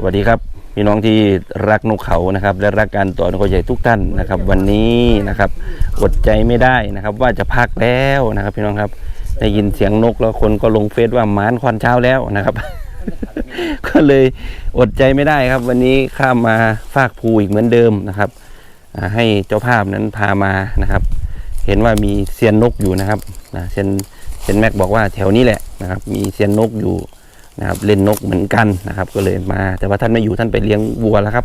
สวัสดีครับพี่น้องที่รักนกเขานะครับ และรักการต่อนกเขาใหญ่ทุกท่านนะครับ วันนี้นะครับอดใจไม่ได้นะครับ ว่าจะพักแล้วนะครับ พี่น้องครับได้ยินเสียงนกแล้วคนก็ลงเฟซว่าหมานควันเช้าแล้วนะครับ ก็เลยอดใจไม่ได้ครับ วันนี้ข้ามมาฟากภูอีกเหมือนเดิมนะครับให้เจ้าภาพนั้นพามานะครับ เห็นว่ามีเซียนนกอยู่นะครับเซียนเซียนแม็กบอกว่าแถวนี้แหละนะครับ มีเซียนนกอยู่ นะครับเล่นนกเหมือนกันนะครับ ก็เลยมา แต่ว่าท่านไม่อยู่ท่านไปเลี้ยงวัวแล้วครับ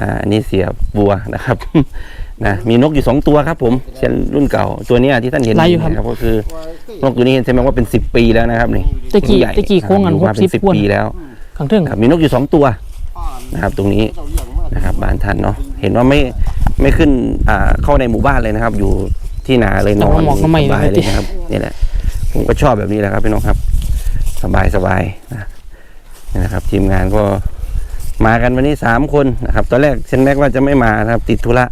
อ่าอันนี้เสียวัวนะครับนะมีนกอยู่สองตัวครับ ผมเซียนรุ่นเก่าตัวเนี้ยที่ท่านเห็นลายอยู่ครับนะครับก็คือนกตัวนี้เห็นใช่ไหมว่าเป็นสิบปีแล้วนะครับนี่ตะกี้ใหญ่ตะกี้โค้งอันอยู่มาเป็น60สิบกว่าปีแล้วข้างเทิงครับมีนกอยู่สองตัวนะครับ ตรงนี้นะครับบ้านท่านเนาะเห็นว่าไม่ไม่ขึ้นอ่าเข้าในหมู่บ้านเลยนะครับ อยู่ที่นาเลยนอนหมอกก็ไม่สบายเลยนะครับนี่แหละผมก็ชอบแบบนี้แหละครับพี่น้องครับ สบายสบายนะนี่นะครับ ทีมงานก็มากันวันนี้สามคนนะครับตอนแรกเซนแม็กว่าจะไม่มานะครับ ติดธุระ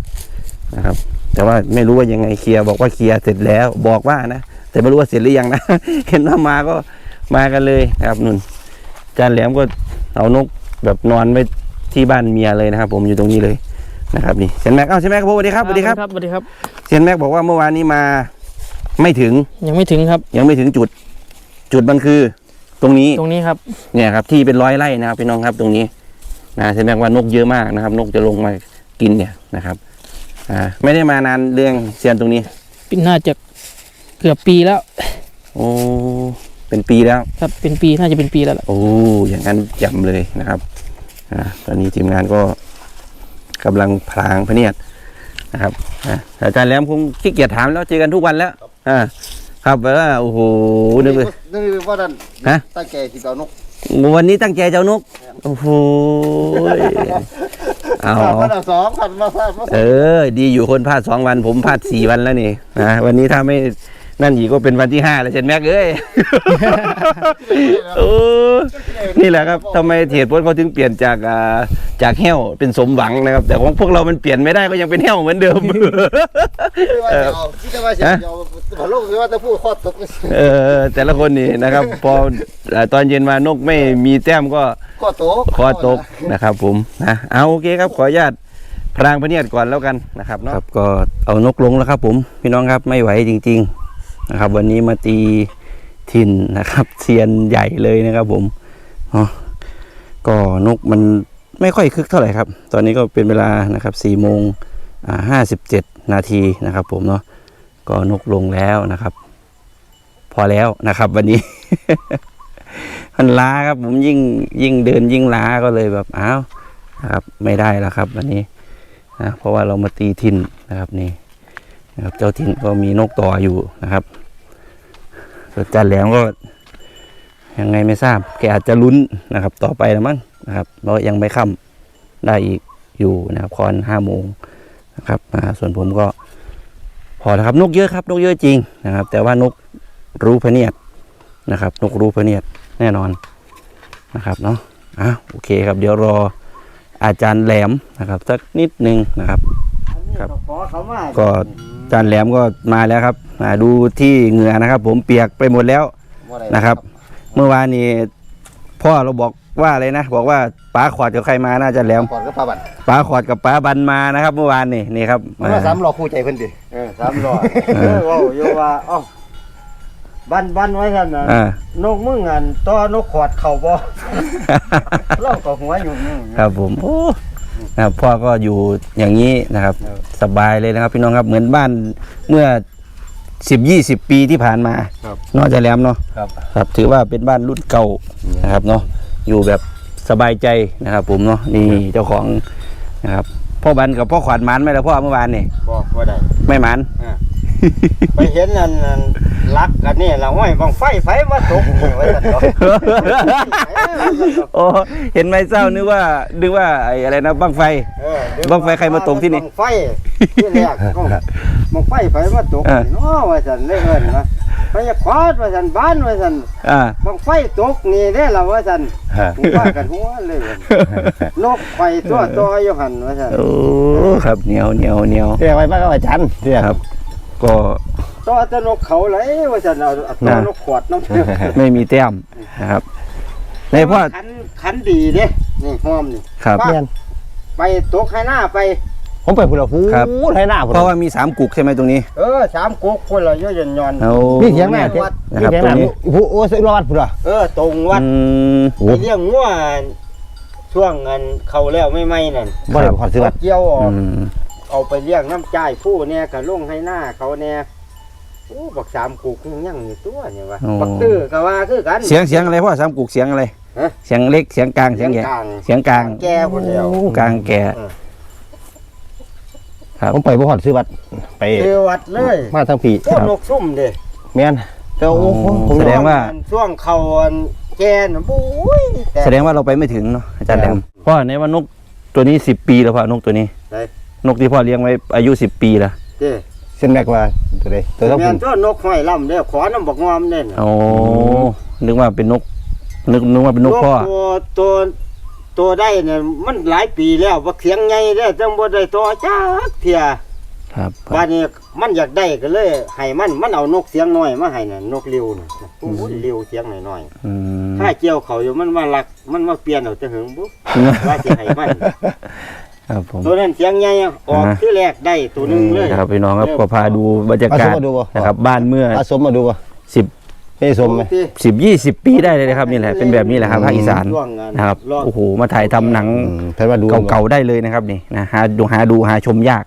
นะครับ แต่ว่าไม่รู้ว่ายังไงเคลียร์บอกว่าเคลียร์เสร็จแล้ว บอกว่านะแต่ไม่รู้ว่าเสร็จหรือยังนะ เห็นว่ามาก็มากันเลยนะครับนุ่นจานแหลมก็เอานกแบบนอนไว้ที่บ้านเมียเลยนะครับ ผมอยู่ตรงนี้เลยนะครับนี่เซนแม็กเอ้าเซนแม็กครับผมสวัสดีครับสวัสดีครับสวัสดีครับเซนแม็กบอกว่าเมื่อวานนี้มา ไม่ถึงยังไม่ถึงครับ ยังไม่ถึงจุด จุดมันคือ ตรงนี้ตรงนี้ครับเนี่ยครับ ที่เป็นร้อยไร่นะครับพี่น้องครับตรงนี้นะเซนแม็กว่านกเยอะมากนะครับ นกจะลงมากินเนี่ยนะครับ อ่า ไม่ได้มานานเรื่องเซียนตรงนี้ปีน่าจะเกือบปีแล้ว โอ้เป็นปีแล้ว ครับเป็นปีน่าจะเป็นปีแล้วล่ะโอ้อย่างนั้นจำเลยนะครับ อ่าตอนนี้ทีมงานก็กำลังพลางพะเนียดนะครับอ่าอาจารย์แหลมคงขี้เกียจถามแล้วเจอกันทุกวันแล้วอ่า ครับแปลว่าโอ้โหนึกเลยนี่ว่าดันฮะตั้งแก่ที่เอานกวันนี้ตั้งใจเจ้านก โอ้โหเอาพันละสองพันมาสามมาเออ ดีอยู่คนพลาดสองวันผมพลาดสี่วันแล้วนี่นะวันนี้ถ้าไม่ นั่นอีกก็เป็นวันที่ห้าแล้วเช่นแม็กเอ้ยโอ้นี่แหละครับทำไมเทียดพจน์เขาถึงเปลี่ยนจากอ่าจากแห้วเป็นสมหวังนะครับ แต่ของพวกเรามันเปลี่ยนไม่ได้ก็ยังเป็นแห้วเหมือนเดิมที่ว่าจะเอาที่ว่าจะเอาผัดลูกที่ว่าจะพูดข้อตกเออแต่ละคนนี่นะครับพออ่าตอนเย็นมานกไม่มีแต้มก็ข้อตกคอตกนะครับผมนะเอาโอเคครับขออนุญาตพรางพระเนียดก่อนแล้วกันนะครับเนาะครับก็เอานกลงแล้วครับผมพี่น้องครับไม่ไหวจริง ๆ นะครับ วันนี้มาตีถิ่นนะครับเซียนใหญ่เลยนะครับ ผมเนาะก็นกมันไม่ค่อยคึกเท่าไหร่ครับ ตอนนี้ก็เป็นเวลานะครับสี่โมงห้าสิบเจ็ดนาทีนะครับ ผมเนาะก็นกลงแล้วนะครับ พอแล้วนะครับ วันนี้มันล้าครับ ผมยิ่งยิ่งเดินยิ่งล้าก็เลยแบบอ้าวนะครับ ไม่ได้แล้วครับ วันนี้นะเพราะว่าเรามาตีทินนะครับนี่นะครับ เจ้าทินก็มีนกต่ออยู่นะครับ ส่วนจานแหลมก็ยังไงไม่ทราบแกอาจจะลุ้นนะครับ ต่อไปแล้วมั้งนะครับเพราะยังไม่ค่ำได้อีกอยู่นะครับคอนห้าโมงนะครับอ่าส่วนผมก็พอแล้วครับนกเยอะครับนกเยอะจริงนะครับ แต่ว่านกรู้พะเนียดนะครับ นกรู้พะเนียดแน่นอนนะครับเนาะอะโอเคครับเดี๋ยวรออาจารย์แหลมนะครับ สักนิดนึงนะครับครับขอเขามาก็อา จารย์แหลมก็มาแล้วครับอ่าดูที่เหงื่อนะครับ ผมเปียกไปหมดแล้วนะครับ เมื่อวานนี้พ่อเราบอกว่าอะไรนะบอกว่าป้าขอดกับใครมาน่าจะแหลมก่อนก็พาบันป้าขอดกับป้าบันมานะครับเมื่อวานนี่นี่ครับมันมาสามรอคู่ใจเพิ่นดิเออสามรอเออว่าอยู่ว่าอ้อบันบันไว้ท่านน่ะอ่านกมึงอันต่อนกขอดเข่าบ่เล่ากับหัวอยู่นี่ครับผมโอ้ นะครับพ่อก็อยู่อย่างนี้นะครับ สบายเลยนะครับ พี่น้องครับเหมือนบ้านเมื่อสิบยี่สิบปีที่ผ่านมาครับเนอกจากแหลมเนาะครับครับ ถือว่าเป็นบ้านรุ่นเก่านะครับเนาะอยู่แบบสบายใจนะครับผมเนาะนี่เจ้าของนะครับพ่อบันกับพ่อขวัญหมันไหมล่ะพ่อเมื่อวานนี่บอกว่าได้ไม่หมัน ไปเห็นอันอันลักอันนี้ละห้อยบังไฟไฟมาตกนี่ไว้ซั่นดอกโอ้เห็นไหมเศร้านึกว่านึกว่าไอ้อะไรนะบังไฟ เออเดี๋ยวบังไฟใครมาตกที่นี่ บังไฟที่แรกก็บังไฟไฟมาตกเออนี่เนาะว่าซั่นเลยเอิ้นว่าพยาควาดว่าซั่นบ้านว่าซั่นอ่า บังไฟตกนี่ได้ล่ะว่าซั่นผมว่ากันหัวเลยว่านกไฟตัวตัวอยู่หั่นว่าซั่นโอ้ครับเหนียวเหนียวเหนียวเรียกไว้บ้านก็อาจารย์เรียกครับ ก็ตัวแต่นกเขาไหลว่าซั่นเอาเอาตัวนกขวดน้ำไม่มีแต้มนะครับ ในพ่อขันขันดีเด้นี่หอมนี่ครับว่าแม่นไปตกให้หน้าไป ผมไปพุ่นละหูครับ ให้หน้าพุ่นเพราะว่ามีสามกุกใช่ไหมตรงนี้ เออสามกุกคนละเยอะยันยอน เอานี่เถียงหน้าวัดนะครับเถียงหตรน้างนี้ ผู้โอ้สิรอดพุ่นละเออตรงวัดอืมโอ้ไปเลี้ยงงัวช่วงเงินเขาแล้วไม่ไม่นั่นบ่ได้ขอซื้อวัดเกี่ยวออกอืม เอาไปเลี้ยงน้ำจ่ายผู้เนี่ยกับลุงให้หน้าเขาเนี่ยโอ้บักสามกุกยังอยู่ตัวเนี่ยวะบักตื้อก็ว่าคือกัน เสียงเสียงอะไรพ่อสามกุกเสียงอะไรฮะ เสียงเล็กเสียงกลางเสียงใหญ่กลางเสียงกลางแก่คนเดียว โอ้กลางแก่ ครับ ผมไปบ่ขอซื้อวัดไปเทวัดเลยมาทั้งปีโอ้นกซุ่มเด้แม่นแต่โอ้โหผมแสดงว่า ช่วงเขาอันแก่นบุ้ยแต่ แสดงว่าเราไปไม่ถึงเนาะอาจารย์แหลมพ่อในว่านกตัวนี้สิบปีแล้วพ่อนกตัวนี้ได้ นกที่พ่อเลี้ยงไว้อายุสิบปีแล้วเด้เส้นแรกว่าตัวใดตัวต้องแม่พุ่นนตัวนกห้อยล่ำเด้ขอน้ำบักงอมเด้น่ะโอ้นึกว่าเป็นนก นึกนึกว่าเป็นนกพ่อ ตัวตัวตัวได้เนี่ยมันหลายปีแล้วบักเสียงไงเด้จังบ่ได้ตัวจักเที่ยครับบ้านนี้มันอยากได้ก็เลยให้มันมันเอานกเสียงน้อยมาให้น่ะนกเลียวน่ะโอ้ยเลียวเสียงน้อยอืมๆถ้าเกี่ยวเขาอยู่มันมาลักมันมาเปลี่ยนเอาแต่หึงบุว่าสิให้มัน ครับผม ตัวนั้นเสียงใหญ่อะออกอ่า ที่แรกได้ตัวหนึงเลยครับพี่น้องครับก็พาดูบรรยามาสกามศมาดูบ่ นะครับบ้านเมื่อมาสมมาดูบ่สิบไม่สมไหม ที่สิบยี่สิบปีได้เลยนะครับนี่แหละเป็นแบบนี้แหละครับภาคอีสานช่วงงานนะครับรอบโอ้โหมาถ่ายทำหนังอืมเพิ่นว่าดูเก่าๆได้เลยนะครับนี่นะหาดูหาดูหาชมยาก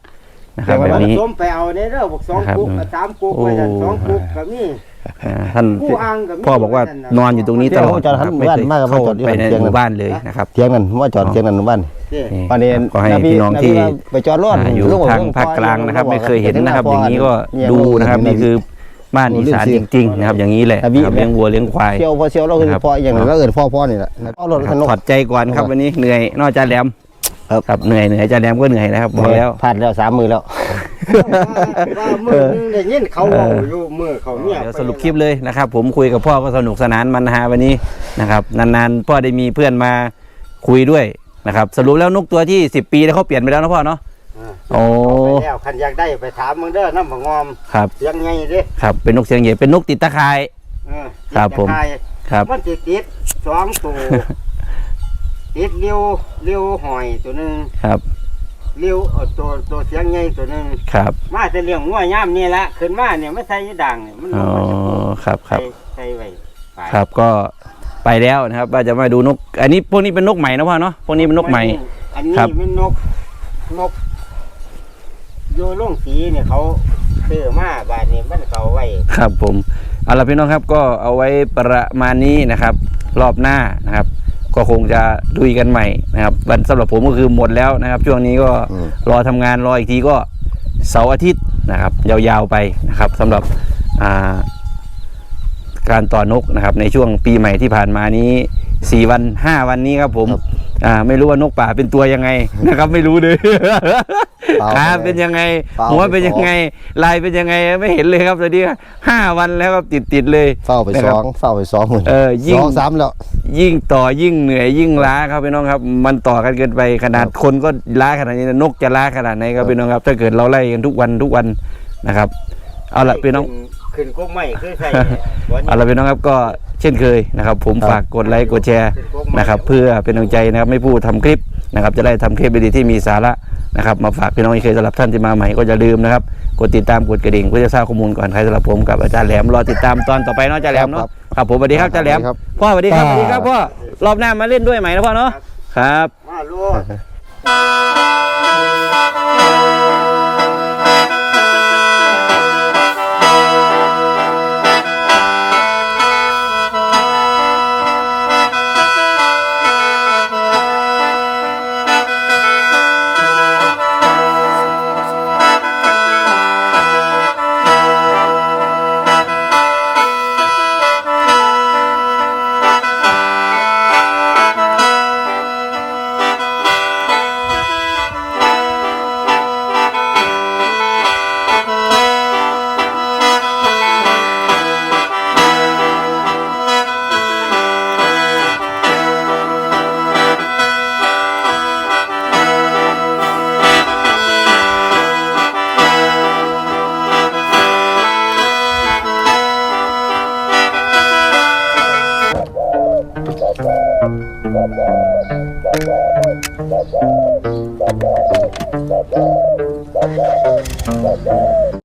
นะครับเรียกแบว่าบนี้ ส้มไปเอาในเด้อบอกสองนะครับกุ๊กกับสามกุ๊กไปนั่นโอ้ สองกุ๊กกับนี่อ่าท่านผู้อ่างกับพ่อบอกว่านอนอยู่ตรงนี้ตลอดนะครับไม่เคยเข้าไปในหมู่บ้านเลยนะครับเถียงกันว่าจอดเถียงกันบ้านนี่ นี่บ้านนี้ก็ให้พี่น้องที่ไปจอดรถอ่าอยู่ทางภาคกลางนะครับ ไม่เคยเห็นนะครับ อย่างนี้ก็ดูนะครับนี่คือบ้านอีสานจริงๆนะครับ อย่างนี้แหละนะครับเลี้ยงวัวเลี้ยงควายเชียวพอเชียวเราคือครับพออย่างนั้นเราเอินพ่อพ่อนี่แหละเอารถนะคคัรับนนกถอดใจก่อนครับวันนี้เหนื่อยนอกจากแหลมครับครับเหนื่อยเหนื่อยอาจารย์แหลมก็เหนื่อยนะครับบอกแล้วผ่านแล้วสามมือแล้วว่ามือนึงได้ยินเขาบอกอยู่มือเขาเนี่ยเดี๋ยวสรุปคลิปเลยนะครับ ผมคุยกับพ่อก็สนุกสนานมันฮาวันนี้นะครับ นานๆ พ่อได้มีเพื่อนมาคุยด้วย นะครับสรุปแล้วนกตัวที่ 10 ปีแล้วเขาเปลี่ยนไปแล้วนะพ่อเนาะอ่าโอ้ไปแล้วคันอยากได้ไปถามมึงเด้อน้ำผักงอมครับยังไงเด้ครับเป็นนกเสียงใหญ่เป็นนกติดตะข่ายเออครับผมติดตะไคร้ครับมันติดติดสองตัวติดเลี้ยวเลี้ยวหอยตัวหนึงครับเลี้ยวเอ่อตัวตัวเสียงใหญ่ตัวหนึงครับ มาแต่เลี้ยงงัวย่ามนี่ละขึ้นมาเนี่ยไม่ใส่ยด่างเนี่ยมันอ๋อลงมาจากตัวครับครับใส่ใส่ไว้ไปครับก็ ไปแล้วนะครับว่าจะมาดูนก อันนี้พวกนี้เป็นนกใหม่นะพ่อเนาะพวกนี้เป็นนกใหม่ อันนี้ครับ เป็นนกนกโยล่งสีเนี่ยเขาซื้อมาบาทนี้มันเขาไว้ ครับผมเอาละพี่น้องครับก็เอาไว้ประมาณนี้นะครับ รอบหน้านะครับ ก็คงจะดุยกันใหม่นะครับวันสำหรับผมก็คือหมดแล้วนะครับ ช่วงนี้ก็อืม รอทำงานรออีกทีก็เสาร์อาทิตย์นะครับ ยาวๆไปนะครับสำหรับอ่า การต่อนกนะครับ ในช่วงปีใหม่ที่ผ่านมานี้สี่วันห้าวันนี้ครับผมอ่าไม่รู้ว่านกป่าเป็นตัวยังไงนะครับ ไม่รู้เลยเปล่าขาเป็นยังไงเปล่าหัวเป็นยังไง ลายเป็นยังไงไม่เห็นเลยครับตอนนี้ห้าวันแล้วครับติดติดๆเลยเฝ้าไปนะสครับองเฝ้าไปสองหมื่นเออยิ่งสองสามแล้วยิ่งต่อยิ่งเหนื่อยยิ่งล้าครับพี่น้องครับ มันต่อกันเกินไปขนาดคนก็ล้าขนาดนี้นะนกจะล้าขนาดไหนครับพี่น้องครับ ถ้าเกิดเราไล่กันทุกวันทุกวันนะครับ เอาละพี่น้อง ขึ้นก็ไม่คือใส่เอาละพี่น้องครับก็เช่นเคยนะครับผมครับฝากกดไลค์กดแชร์นะครับเพื่อเป็นกำลังใจนะครับไม่พูดทำคลิปนะครับจะได้ทำคลิปดีๆที่มีสาระนะครับมาฝากพี่น้องอีกเคยสำหรับท่านที่มาใหม่ก็อย่าลืมนะครับกดติดตามกดกระดิ่งเพื่อจะทราบข้อมูลก่อนใครสำหรับผมกับอาจารย์แหลมรอติดตามตอนต่อไปเนาะอาจารย์แหลมเนาะครับผมสวัสดีครับอาจารย์แหลมครับพ่อสวัสดีครับสวัสดีครับพ่อรอบหน้ามาเล่นด้วยใหม่นะพ่อเนาะครับ มาลูก